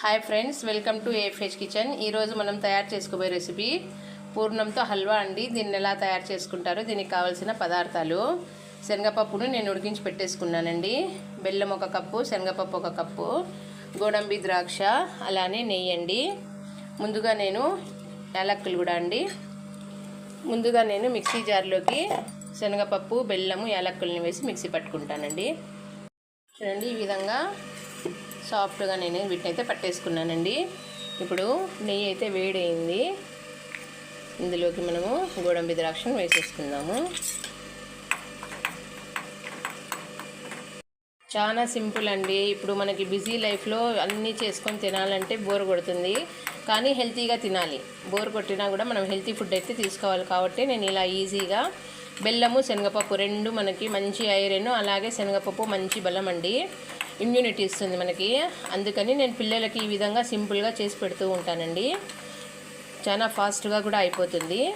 Hi friends welcome to FH kitchen ఈరోజు మనం తయారు చేసుకోబోయే రెసిపీ పూర్ణంతో హల్వా అండి. దీన్ని ఎలా తయారు చేసుకుంటారో దీనికి కావాల్సిన పదార్థాలు. శనగపప్పును నేను ఉడికించి పెట్టేసుకున్నానండి. బెల్లం ఒక కప్పు శనగపప్పు ఒక కప్పు గోడంబి ద్రాక్ష అలానే నెయ్యి అండి. ముందుగా నేను యాలక్కులు కూడా అండి. ముందుగా నేను మిక్సీ జార్లోకి శనగపప్పు బెల్లము యాలక్కుల్ని వేసి మిక్సీ పట్టుకుంటానండి. చూడండి ఈ విధంగా సాఫ్ట్గా నేను వీటిని అయితే పట్టేసుకున్నానండి. ఇప్పుడు నెయ్యి అయితే వేడైంది ఇందులోకి మనము గోడంబి ద్రాక్షను వేసేసుకుందాము. చాలా సింపుల్ అండి. ఇప్పుడు మనకి బిజీ లైఫ్లో అన్నీ చేసుకొని తినాలంటే బోర్ కొడుతుంది. కానీ హెల్తీగా తినాలి. బోర్ కొట్టినా కూడా మనం హెల్తీ ఫుడ్ అయితే తీసుకోవాలి. కాబట్టి నేను ఇలా ఈజీగా బెల్లము శనగపప్పు రెండు మనకి మంచి ఐరన్ అలాగే శనగపప్పు మంచి బలం అండి. ఇమ్యూనిటీ ఇస్తుంది మనకి. అందుకని నేను పిల్లలకి ఈ విధంగా సింపుల్గా చేసి పెడుతూ ఉంటానండి. చాలా ఫాస్ట్గా కూడా అయిపోతుంది.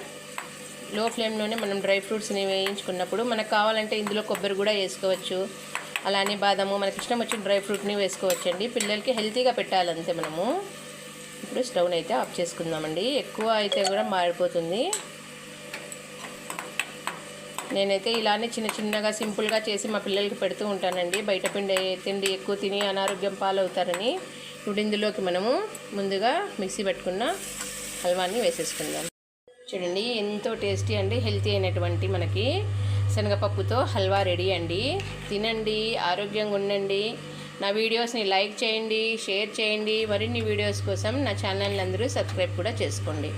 లో ఫ్లేమ్లోనే మనం డ్రై ఫ్రూట్స్ని వేయించుకున్నప్పుడు మనకు కావాలంటే ఇందులో కొబ్బరి కూడా వేసుకోవచ్చు. అలానే బాదము మనకి ఇష్టం వచ్చిన డ్రై ఫ్రూట్ని వేసుకోవచ్చండి. పిల్లలకి హెల్తీగా పెట్టాలంతే మనము. ఇప్పుడు స్టవ్ని అయితే ఆఫ్ చేసుకుందామండి. ఎక్కువ అయితే కూడా మారిపోతుంది. నేనైతే ఇలానే చిన్న చిన్నగా సింపుల్గా చేసి మా పిల్లలకి పెడుతూ ఉంటానండి. బయట పిండి తిండి ఎక్కువ తిని అనారోగ్యం పాలవుతారని ఇప్పుడు ఇందులోకి మనము ముందుగా మిక్సీ పెట్టుకున్న హల్వాని వేసేసుకుందాం. చూడండి ఎంతో టేస్టీ అండి హెల్తీ అయినటువంటి మనకి శనగపప్పుతో హల్వా రెడీ అండి. తినండి ఆరోగ్యంగా ఉండండి. నా వీడియోస్ని లైక్ చేయండి షేర్ చేయండి. మరిన్ని వీడియోస్ కోసం నా ఛానల్ని అందరూ సబ్స్క్రైబ్ కూడా చేసుకోండి.